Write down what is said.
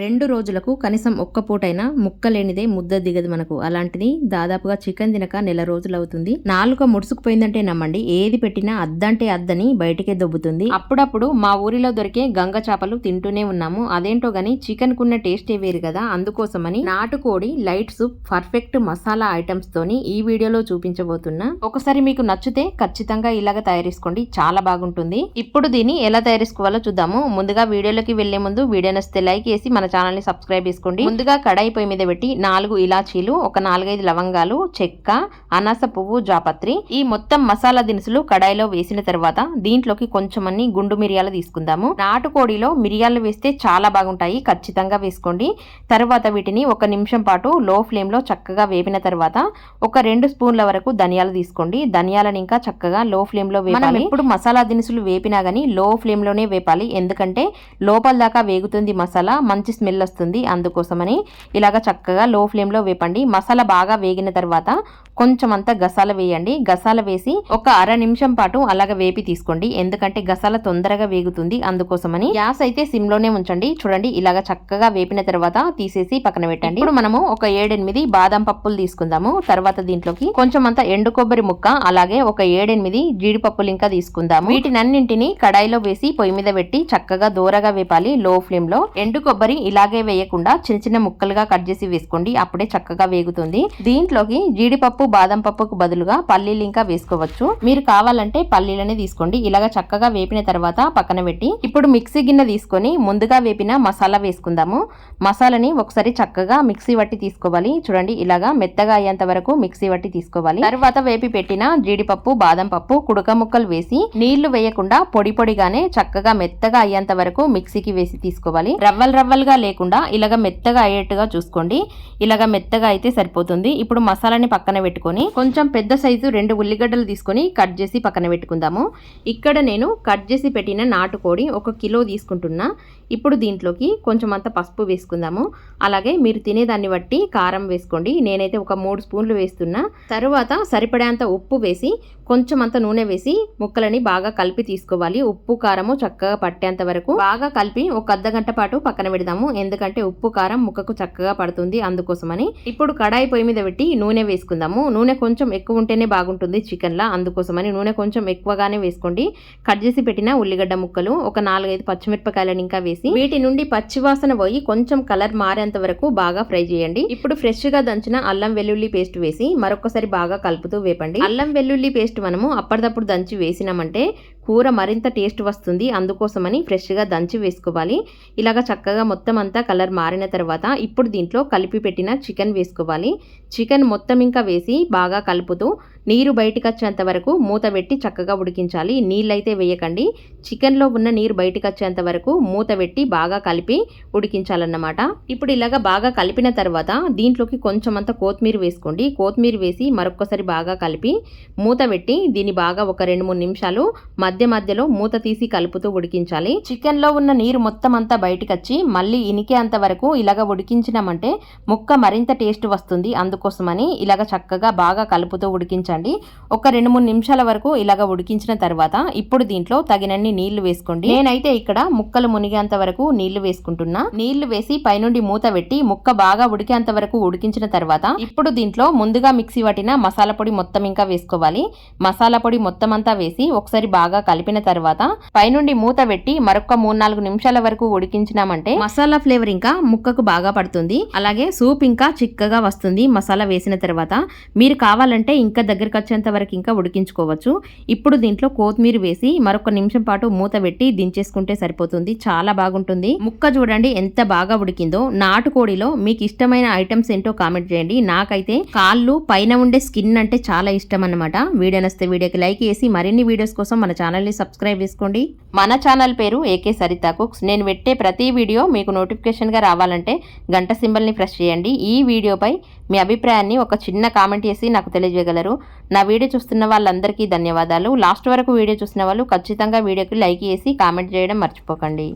రెండు రోజులకు కనీసం ఒక్క పూటైనా ముక్క లేనిదే ముద్ద దిగదు మనకు. అలాంటిది దాదాపుగా చికెన్ తినక నెల రోజులు అవుతుంది నాలుక ముడుసుకుపోయిందంటే నమ్మండి. ఏది పెట్టినా అద్దంటే అద్దని బయటికే దొబ్బుతుంది. అప్పుడప్పుడు మా ఊరిలో దొరికే గంగ చేపలు తింటూనే ఉన్నాము. అదేంటో గాని చికెన్ కున్న టేస్టే వేరు కదా. అందుకోసమని నాటుకోడి light soup perfect masala items తోని ఈ వీడియోలో చూపించబోతున్నా. ఒకసారి మీకు నచ్చితే ఖచ్చితంగా ఇలాగ తయారేసుకోండి చాలా బాగుంటుంది. ఇప్పుడు దీన్ని ఎలా తయారేసుకోవాలో చూద్దాము. ముందుగా వీడియోలోకి వెళ్ళే ముందు వీడియో నచ్చితే లైక్ చేసి మన మన ఛానల్ని సబ్స్క్రైబ్ చేసుకోండి. ముందుగా కడాయి పొయ్యి మీద పెట్టి నాలుగు ఇలాచీలు ఒక నాలుగైదు లవంగాలు చెక్క అనాస పువ్వు జాపత్రి ఈ మొత్తం మసాలా దినుసులు కడాయిలో వేసిన తర్వాత దీంట్లోకి కొంచెం అన్ని గుండు మిరియాలు తీసుకుందాము. నాటుకోడిలో మిరియాలు వేస్తే చాలా బాగుంటాయి ఖచ్చితంగా వేసుకోండి. తర్వాత వీటిని ఒక నిమిషం పాటు లో ఫ్లేమ్లో చక్కగా వేపిన తర్వాత ఒక రెండు స్పూన్ల వరకు ధనియాలు తీసుకోండి. ధనియాలను ఇంకా చక్కగా లో ఫ్లేమ్లో వేపాలి. ఇప్పుడు మసాలా దినుసులు వేపినా గానీ లో ఫ్లేమ్లోనే వేపాలి. ఎందుకంటే లోపల దాకా వేగుతుంది మసాలా మంచి స్మెల్ వస్తుంది అందుకోసమని ఇలాగ చక్కగా లో ఫ్లేమ్లో వేపండి. మసాలా బాగా వేగిన తర్వాత కొంచెం అంతా గసాల వేయండి. గసాల వేసి ఒక అర నిమిషం పాటు అలాగ వేపి తీసుకోండి. ఎందుకంటే గసాల తొందరగా వేగుతుంది. అందుకోసమని గ్యాస్ అయితే సిమ్లోనే ఉంచండి. చూడండి ఇలాగ చక్కగా వేపిన తర్వాత తీసేసి పక్కన పెట్టండి. ఇప్పుడు మనము ఒక ఏడెనిమిది బాదం పప్పులు తీసుకుందాము. తర్వాత దీంట్లోకి కొంచెం అంత ఎండు కొబ్బరి ముక్క అలాగే ఒక ఏడెనిమిది జీడిపప్పులు ఇంకా తీసుకుందాము. వీటినన్నింటిని కడాయిలో వేసి పొయ్యి మీద పెట్టి చక్కగా దూరగా వేపాలి. లో ఫ్లేమ్లో ఎండు కొబ్బరి ఇలాగే వేయకుండా చిన్న చిన్న ముక్కలుగా కట్ చేసి వేసుకోండి. అప్పుడే చక్కగా వేగుతుంది. దీంట్లోకి జీడిపప్పు బాదం పప్పుకు బదులుగా పల్లీలు ఇంకా వేసుకోవచ్చు. మీరు కావాలంటే పల్లీలని తీసుకోండి. ఇలాగ చక్కగా వేపిన తర్వాత పక్కన పెట్టి ఇప్పుడు మిక్సీ గిన్నె తీసుకొని ముందుగా వేపిన మసాలా వేసుకుందాము. మసాలాని ఒకసారి చక్కగా మిక్సీ వట్టి తీసుకోవాలి. చూడండి ఇలాగా మెత్తగా అయ్యేంత వరకు మిక్సీ వట్టి తీసుకోవాలి. తర్వాత వేపి పెట్టిన జీడిపప్పు బాదం పప్పు కుడక ముక్కలు వేసి నీళ్ళు వేయకుండా పొడి పొడిగానే చక్కగా మెత్తగా అయ్యేంత వరకు మిక్సీకి వేసి తీసుకోవాలి. రవ్వలు రవ్వలుగా లేకుండా ఇలాగ మెత్తగా అయ్యేట్టుగా చూసుకోండి. ఇలాగ మెత్తగా అయితే సరిపోతుంది. ఇప్పుడు మసాలాని పక్కన పెట్టి పెట్టుకొని కొంచెం పెద్ద సైజు రెండు ఉల్లిగడ్డలు తీసుకొని కట్ చేసి పక్కన పెట్టుకుందాము. ఇక్కడ నేను కట్ చేసి పెట్టిన నాటుకోడి ఒక కిలో తీసుకుంటున్నా. ఇప్పుడు దీంట్లోకి కొంచెం అంత పసుపు వేసుకుందాము. అలాగే మీరు తినేదాన్ని బట్టి కారం వేసుకోండి. నేనైతే ఒక మూడు స్పూన్లు వేస్తున్నా. తరువాత సరిపడేంత ఉప్పు వేసి కొంచెం అంత నూనె వేసి ముక్కలని బాగా కలిపి తీసుకోవాలి. ఉప్పు కారము చక్కగా పట్టేంత వరకు బాగా కలిపి ఒక అర్ధ గంట పాటు పక్కన పెడదాము. ఎందుకంటే ఉప్పు కారం ముక్కకు చక్కగా పడుతుంది అందుకోసమని. ఇప్పుడు కడాయి పొయ్యి మీద పెట్టి నూనె వేసుకుందాము. నూనె కొంచెం ఎక్కువ ఉంటేనే బాగుంటుంది చికెన్లా. అందుకోసమని నూనె కొంచెం ఎక్కువగానే వేసుకోండి. కట్ చేసి పెట్టిన ఉల్లిగడ్డ ముక్కలు ఒక నాలుగైదు పచ్చిమిరపకాయలను ఇంకా వేసి వీటి నుండి పచ్చివాసన పోయి కొంచెం కలర్ మారేంత వరకు బాగా ఫ్రై చేయండి. ఇప్పుడు ఫ్రెష్గా దంచిన అల్లం వెల్లుల్లి పేస్ట్ వేసి మరొకసారి బాగా కలుపుతూ వేపండి. అల్లం వెల్లుల్లి పేస్ట్ మనము అప్పటిదప్పుడు దంచి వేసినామంటే కూర మరింత టేస్ట్ వస్తుంది. అందుకోసమని ఫ్రెష్గా దంచి వేసుకోవాలి. ఇలాగ చక్కగా మొత్తం అంతా కలర్ మారిన తర్వాత ఇప్పుడు దీంట్లో కలిపి పెట్టిన చికెన్ వేసుకోవాలి. చికెన్ మొత్తం ఇంకా వేసి బాగా కలుపుతూ నీరు బయటకు వచ్చేంత వరకు మూత పెట్టి చక్కగా ఉడికించాలి. నీళ్ళైతే వేయకండి. చికెన్లో ఉన్న నీరు బయటకు వచ్చేంత వరకు మూత పెట్టి బాగా కలిపి ఉడికించాలన్నమాట. ఇప్పుడు ఇలాగ బాగా కలిపిన తర్వాత దీంట్లోకి కొంచెం అంత కొత్తిమీర వేసుకోండి. కొత్తిమీర వేసి మరొకసారి బాగా కలిపి మూత పెట్టి దీన్ని బాగా ఒక రెండు మూడు నిమిషాలు మధ్య మధ్యలో మూత తీసి కలుపుతూ ఉడికించాలి. చికెన్లో ఉన్న నీరు మొత్తం అంతా బయటకు వచ్చి మళ్ళీ ఇనికేంత వరకు ఇలాగ ఉడికించినామంటే ముక్క మరింత టేస్ట్ వస్తుంది. అందుకోసమని ఇలాగ చక్కగా బాగా కలుపుతూ ఉడికించాలి. ఉడికించండి ఒక రెండు మూడు నిమిషాల వరకు ఇలాగ ఉడికించిన తర్వాత ఇప్పుడు దీంట్లో తగినన్ని నీళ్ళు వేసుకోండి. నేనైతే ఇక్కడ ముక్కలు మునిగేంత వరకు నీళ్ళు వేసుకుంటున్నా. నీళ్ళు వేసి పైనుండి మూత పెట్టి ముక్క బాగా ఉడికేంత వరకు ఉడికించిన తర్వాత ఇప్పుడు దీంట్లో ముందుగా మిక్సీ పట్టిన మసాలా పొడి మొత్తం ఇంకా వేసుకోవాలి. మసాలా పొడి మొత్తం అంతా వేసి ఒకసారి బాగా కలిపిన తర్వాత పైనుండి మూత పెట్టి మరొక మూడు నాలుగు నిమిషాల వరకు ఉడికించినామంటే మసాలా ఫ్లేవర్ ఇంకా ముక్కకు బాగా పడుతుంది. అలాగే సూప్ ఇంకా చిక్కగా వస్తుంది మసాలా వేసిన తర్వాత. మీరు కావాలంటే ఇంకా దగ్గర దగ్గరికి వచ్చేంత వరకు ఇంకా ఉడికించుకోవచ్చు. ఇప్పుడు దీంట్లో కొత్తిమీర వేసి మరొక నిమిషం పాటు మూత పెట్టి దించేసుకుంటే సరిపోతుంది. చాలా బాగుంటుంది. ముక్క చూడండి ఎంత బాగా ఉడికిందో. నాటుకోడిలో మీకు ఇష్టమైన ఐటమ్స్ ఏంటో కామెంట్ చేయండి. నాకైతే కాళ్ళు పైన ఉండే స్కిన్ అంటే చాలా ఇష్టం అనమాట వీడియో నస్తే వీడియోకి లైక్ చేసి మరిన్ని వీడియోస్ కోసం మన ఛానల్ని సబ్స్క్రైబ్ చేసుకోండి. మన ఛానల్ పేరు ఏకే సరితా కుక్స్. నేను పెట్టే ప్రతి వీడియో మీకు నోటిఫికేషన్గా రావాలంటే గంట సింబల్ని ప్రెస్ చేయండి. ఈ వీడియోపై మీ అభిప్రాయాన్ని ఒక చిన్న కామెంట్ చేసి నాకు తెలియజేయగలరు. నా వీడియో చూస్తున్న వాళ్ళందరికీ ధన్యవాదాలు. లాస్ట్ వరకు వీడియో చూసిన వాళ్ళు ఖచ్చితంగా వీడియోకి లైక్ చేసి కామెంట్ చేయడం మర్చిపోకండి.